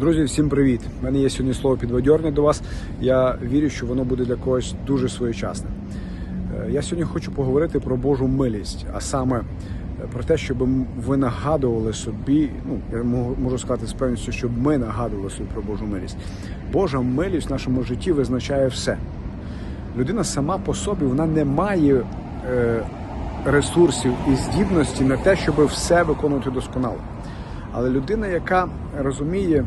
Друзі, всім привіт! У мене є сьогодні слово підбадьорне до вас. Я вірю, що воно буде для когось дуже своєчасне. Е, Я сьогодні хочу поговорити про Божу милість, а саме е, про те, щоб ви нагадували собі, ну я можу- сказати з певністю, щоб ми нагадували собі про Божу милість. Божа милість в нашому житті визначає все. Людина сама по собі вона не має е, ресурсів і здібності на те, щоб все виконувати досконало. Але людина, яка розуміє,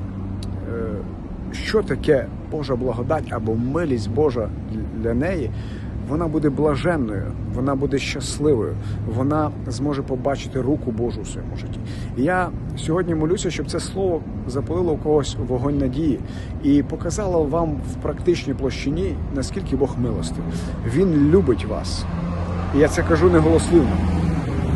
що таке Божа благодать або милість Божа для неї, вона буде блаженною, вона буде щасливою, вона зможе побачити руку Божу в своєму житті. Я сьогодні молюся, щоб це слово запалило у когось вогонь надії і показало вам в практичній площині, наскільки Бог милостив. Він любить вас. І я це кажу не голослівно.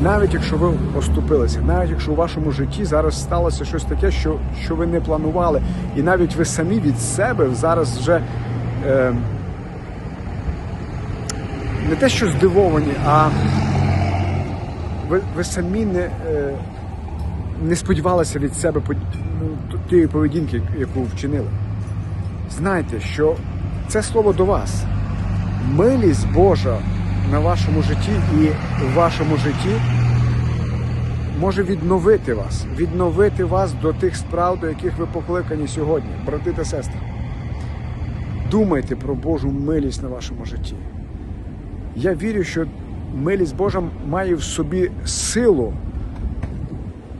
Навіть якщо ви оступилися, навіть якщо у вашому житті зараз сталося щось таке, що, що ви не планували, і навіть ви самі від себе зараз вже е, не те, що здивовані, а ви, ви самі не, е, не сподівалися від себе ну, тієї поведінки, яку вчинили. Знайте, що це слово до вас. Милість Божа на вашому житті і в вашому житті може відновити вас, відновити вас до тих справ, до яких ви покликані сьогодні, брати та сестри. Думайте про Божу милість на вашому житті. Я вірю, що милість Божа має в собі силу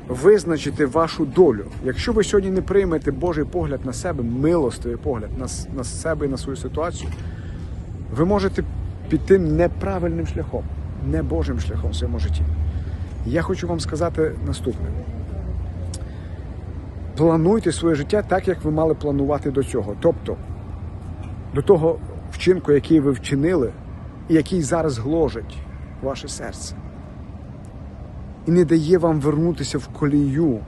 визначити вашу долю. Якщо ви сьогодні не приймете Божий погляд на себе, милостивий погляд на, на себе і на свою ситуацію, ви можете піти неправильним шляхом, не Божим шляхом в своєму житті. Я хочу вам сказати наступне: плануйте своє життя так, як ви мали планувати до цього. Тобто до того вчинку, який ви вчинили, і який зараз гложить ваше серце. І не дає вам вернутися в колію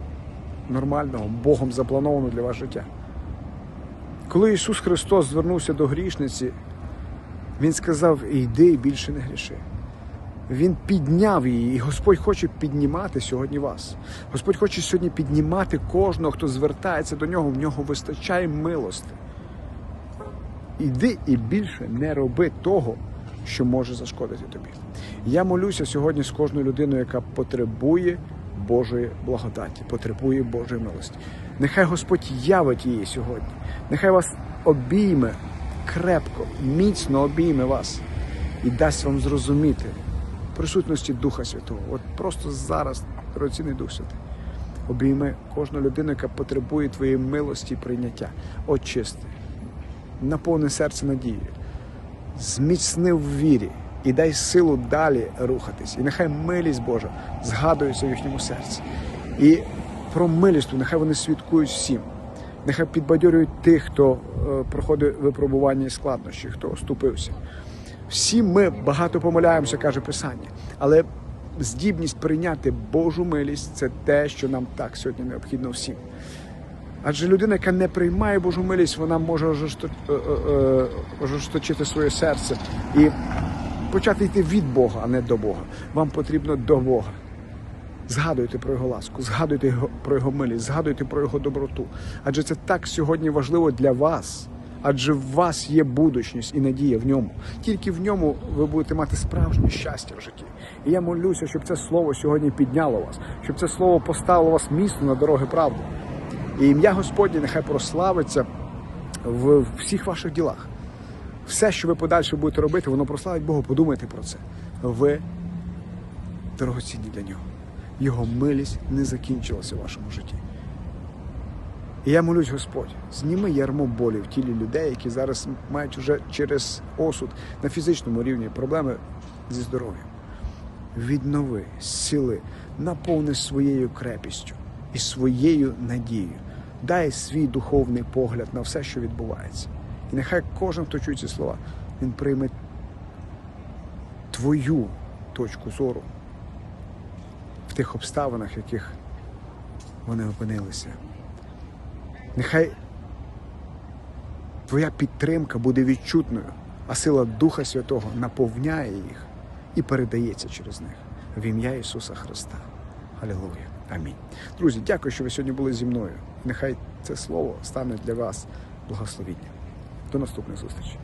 нормального, Богом запланованого для вас життя. Коли Ісус Христос звернувся до грішниці, Він сказав: йди і більше не гріши. Він підняв її, і Господь хоче піднімати сьогодні вас. Господь хоче сьогодні піднімати кожного, хто звертається до нього. В нього вистачає милости. Іди і більше не роби того, що може зашкодити тобі. Я молюся сьогодні з кожною людиною, яка потребує Божої благодаті, потребує Божої милості. Нехай Господь явить її сьогодні. Нехай вас обійме крепко, міцно обійме вас і дасть вам зрозуміти присутності Духа Святого. От просто зараз, дорогоцінний Дух Святий, обійми кожну людину, яка потребує твоєї милості і прийняття. Очисти, наповни серце надією, зміцни в вірі і дай силу далі рухатись. І нехай милість Божа згадується в їхньому серці. І про милість, нехай вони свідкують всім. Нехай підбадьорюють тих, хто е, проходить випробування і складнощі, хто оступився. Всі ми багато помиляємося, каже Писання, але здібність прийняти Божу милість це те, що нам так сьогодні необхідно всім. Адже людина, яка не приймає Божу милість, вона може е, е, ожесточити своє серце і почати йти від Бога, а не до Бога. Вам потрібно до Бога. Згадуйте про його ласку, згадуйте його- про його милість, згадуйте про його доброту. Адже це так сьогодні важливо для вас. Адже в вас є будучність і надія в ньому. Тільки в ньому ви будете мати справжнє щастя в житті. І я молюся, щоб це слово сьогодні підняло вас, щоб це слово поставило вас місто на дороги правди. І ім'я Господнє нехай прославиться в всіх ваших ділах. Все, що ви подальше будете робити, воно прославить Бога. Подумайте про це. Ви дорогоцінні для нього. Його милість не закінчилася в вашому житті. І я молюсь, Господь, зніми ярмо болі в тілі людей, які зараз мають уже через осуд на фізичному рівні проблеми зі здоров'ям. Віднови, зціли, наповни своєю крепістю і своєю надією. Дай свій духовний погляд на все, що відбувається. І нехай кожен, хто чує ці слова, він прийме твою точку зору тих обставинах, в яких вони опинилися. Нехай твоя підтримка буде відчутною, а сила Духа Святого наповняє їх і передається через них в ім'я Ісуса Христа. Алілуя. Амінь. Друзі, дякую, що ви сьогодні були зі мною. Нехай це слово стане для вас благословінням. До наступної зустрічі.